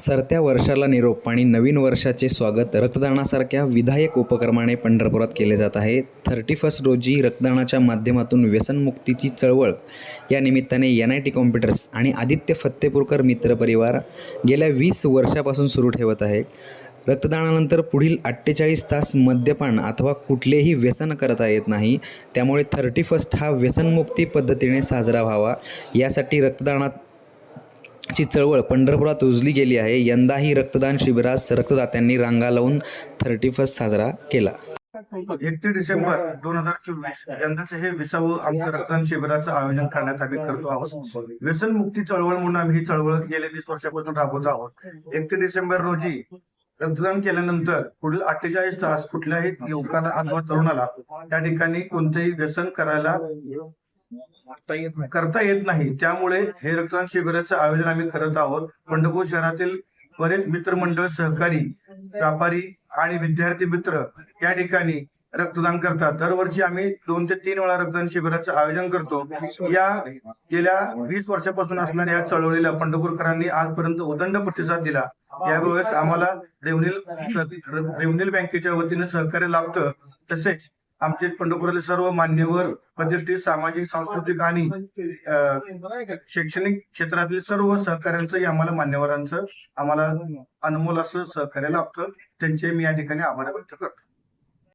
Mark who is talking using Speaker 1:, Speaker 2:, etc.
Speaker 1: सरत्या वर्षाला निरोप आणि नवीन वर्षाचे स्वागत रक्तदानासारख्या विधायक उपक्रमाने पंढरपुरात केले जात आहे. थर्टी फर्स्ट रोजी रक्तदानाच्या माध्यमातून व्यसनमुक्तीची चळवळ. या निमित्ताने एन आय टी कॉम्प्युटर्स आणि आदित्य फत्तेपूरकर मित्रपरिवार गेल्या वीस वर्षापासून सुरू ठेवत आहे. रक्तदानानंतर पुढील अठ्ठेचाळीस तास मद्यपान अथवा कुठलेही व्यसन करता येत नाही. त्यामुळे थर्टी फर्स्ट हा व्यसनमुक्ती पद्धतीने साजरा व्हावा. यासाठी रक्तदानात ची चळवळ पंढरपुरात उजली गेली आहे. यंदाही रक्तदान शिबिरास रक्तदात्यांनी रांगा लावून थर्टी फर्स्ट साजरा केला.
Speaker 2: एकतीस डिसेंबर दोन हजार चोवीस यंदाचे हे विसावं आमचं रक्तदान शिबिराचं आयोजन करण्यात आम्ही करतो आहोत. व्यसन मुक्ती चळवळ म्हणून आम्ही ही चळवळ गेल्या वीस वर्षापासून राबवत आहोत. एकतीस डिसेंबर रोजी रक्तदान केल्यानंतर पुढील अठ्ठेचाळीस तास कुठल्याही युवकाला अथवा तरुणाला त्या ठिकाणी कोणतेही व्यसन करायला करता येत नाही. त्यामुळे हे रक्तदान शिबिराचं आयोजन आम्ही करत आहोत. पंढरपूर शहरातील बरेच मित्रमंडळ सहकारी व्यापारी आणि विद्यार्थी मित्र या ठिकाणी रक्तदान करतात. दरवर्षी आम्ही दोन ते तीन वेळा रक्तदान शिबिराचं आयोजन करतो. या गेल्या वीस वर्षापासून असणाऱ्या या चळवळीला पंढरपूरकरांनी आजपर्यंत उदंड प्रतिसाद दिला. यावेळेस आम्हाला रेव्हन्यू रेव्हन्यू बँकेच्या वतीने सहकार्य लाभतं. तसेच आमचे पंढरपुरातील सर्व मान्यवर प्रतिष्ठित सामाजिक सांस्कृतिक आणि शैक्षणिक क्षेत्रातील सर्व सहकार्यांचंही आम्हाला मान्यवरांचं आम्हाला अनमोल असं सहकार्य लाभतं. त्यांचे मी या ठिकाणी आभार व्यक्त करतो.